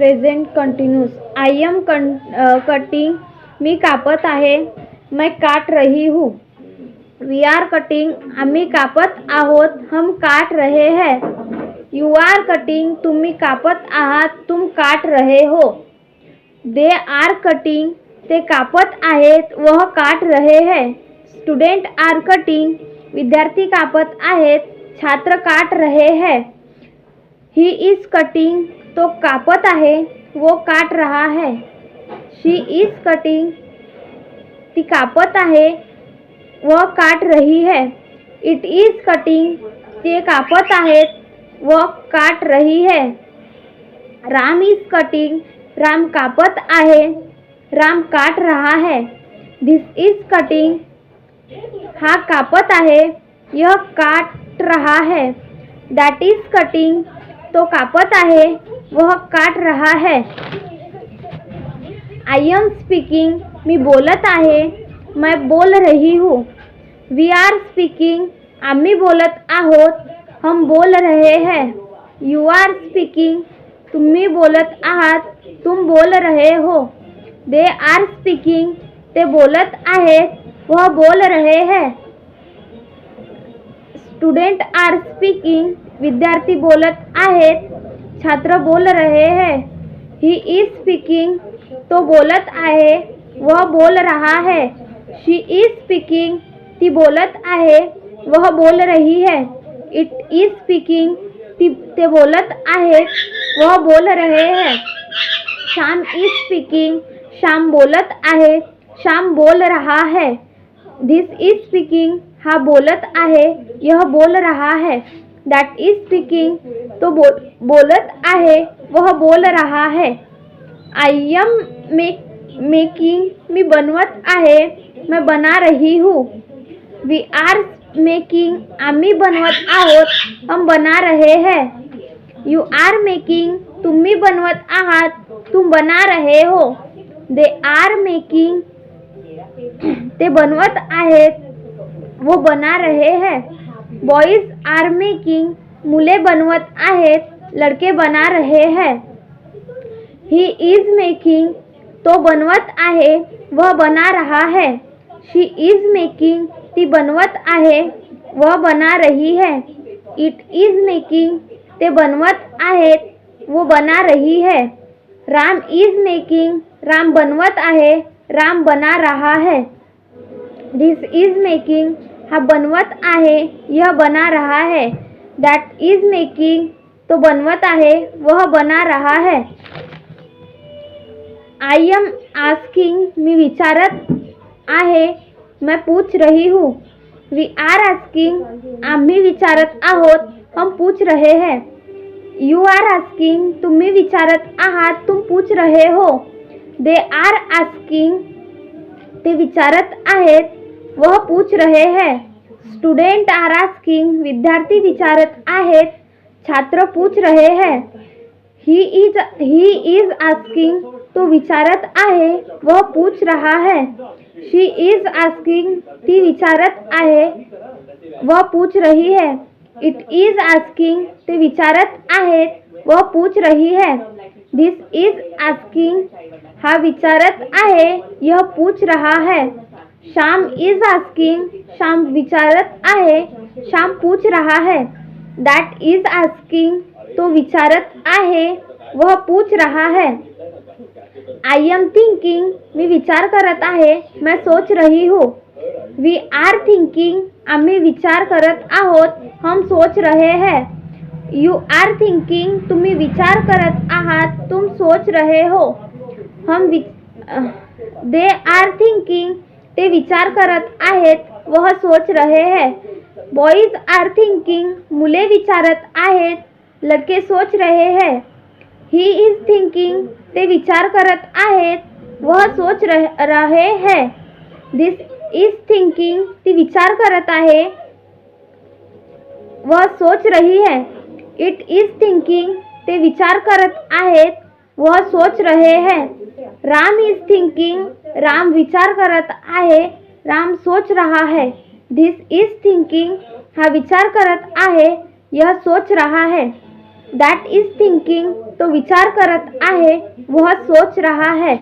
Present continuous I am cutting मी कापत आहे. मैं काट रही हूँ. वी आर कटिंग आम्ही कापत आहोत. हम काट रहे हैं. यू आर कटिंग तुम्ही कापत आहात. तुम काट रहे हो. दे आर कटिंग ते कापत आहेत. वह काट रहे हैं. स्टुडंट आर कटिंग विद्यार्थी कापत आहेत. छात्र काट रहे हैं. ही इज़ कटिंग तो कापत आहे, वो काट रहा है। शी इज़ कटिंग ती कापत आहे वह काट रही है। इट इज़ कटिंग ते कापत आहेत, व काट रही है। राम इज़ कटिंग राम कापत आहे, राम काट रहा है। दिस इज़ कटिंग हा कापत आहे, यह काट रहा है। दॅट इज़ कटिंग तो कापत आहे वह काट रहा है। आय एम स्पीकिंग मी बोलत आहे, मैं बोल रही हूँ। वी आर स्पीकिंग आम्ही बोलत आहोत, हम बोल रहे हैं। यू आर स्पीकिंग तुम्ही बोलत आहात, तुम बोल रहे हो। दे आर स्पीकिंग ते बोलत आहेत, वह बोल रहे हैं। स्टुडंट आर स्पीकिंग विद्यार्थी बोलत आहेत छात्र बोल रहे हैं ही इज़ स्पीकिंग तो बोलत आहे, वह बोल रहा है शी इज़ स्पीकिंग ती बोलत आहे, वह बोल रही है इट इज़ स्पीकिंग ती, ते बोलत आहे, वह बोल रहे हैं श्याम इज़ स्पीकिंग श्याम बोलत आहे श्याम बोल रहा है दिस इज़ स्पीकिंग हा बोलत आहे, यह बोल रहा है दॅट इज़ स्पीकिंग तो बोल, बोलत आहे, वह बोल रहा है। आय एम मेक मेकिंग मी बनवत आहे, मैं बना रही हूँ। वी आर मेकिंग आम्ही बनवत आहोत, हम बना रहे हैं। यू आर मेकिंग तुम्ही बनवत आहात, तुम बना रहे हो। दे आर मेकिंग ते बनवत आहेत, वो बना रहे हैं। बॉईज आर मेकिंग मुले बनवत आहेत, लड़के बना रहे हैं. ही इज़ मेकिंग तो बनवत आहे, वह बना रहा है. शी इज़ मेकिंग ती बनवत आहे, वह बना रही है. इट इज़ मेकिंग ते बनवत आहेत, वो बना रही है. राम इज़ मेकिंग राम बनवत आहे राम बना रहा है. दिस इज़ मेकिंग हा बनवत आहे, यह बना रहा है। दैट इज़ मेकिंग तो बनवत आहे, वह बना रहा है। आई एम आस्किंग मी विचारत आहे, मैं पूछ रही हूँ। वी आर आस्किंग आम्ही विचारत आहोत, हम पूछ रहे हैं। यू आर आस्किंग तुम्ही विचारत आहात, तुम पूछ रहे हो। दे आर आस्किंग ते विचारत आहेत वह पूछ रहे हैं, स्टुडंट आर आस्किंग विद्यार्थी विचारत आहेत. छात्र पूछ रहे हैं he is he is asking तो विचारत आहे? वह पूछ रहा है शी इज़ आस्किंग ती विचारत आहे? वह पूछ रही है इट इज़ आस्किंग ते विचारत आहेत? वह पूछ रही है दिस इज़ आस्किंग हा विचारत आहे? यह पूछ रहा है श्याम इज़ आस्किंग श्याम विचारत आहे, श्याम पूछ रहा है दैट इज़ आस्किंग तो विचारत आहे, वह पूछ रहा है आई एम थिंकिंग मी विचार करत आहे, मैं सोच रही हूँ वी आर थिंकिंग आम्ही विचार करत आहोत, हम सोच रहे हैं यू आर थिंकिंग तुम्ही विचार करत आहात, तुम सोच रहे हो, हम दे आर थिंकिंग ते विचार करत आहेत, वह सोच रहे हैं. बॉईज आर थिंकिंग मुले विचारत आहेत, लड़के सोच रहे हैं. ही इज़ थिंकिंग ते विचार करत आहेत, वह सोच रह, रहे हैं. दिस इज़ थिंकिंग ती विचार करत आहे, वह सोच रही है. इट इज़ थिंकिंग ते विचार करत आहेत, वह सोच रहे हैं. राम इज़ थिंकिंग राम विचार करत आहे, राम सोच रहा है दिस इज़ थिंकिंग हा विचार करत आहे, यह सोच रहा है दैट इज़ थिंकिंग तो विचार करत आहे, वह सोच रहा है.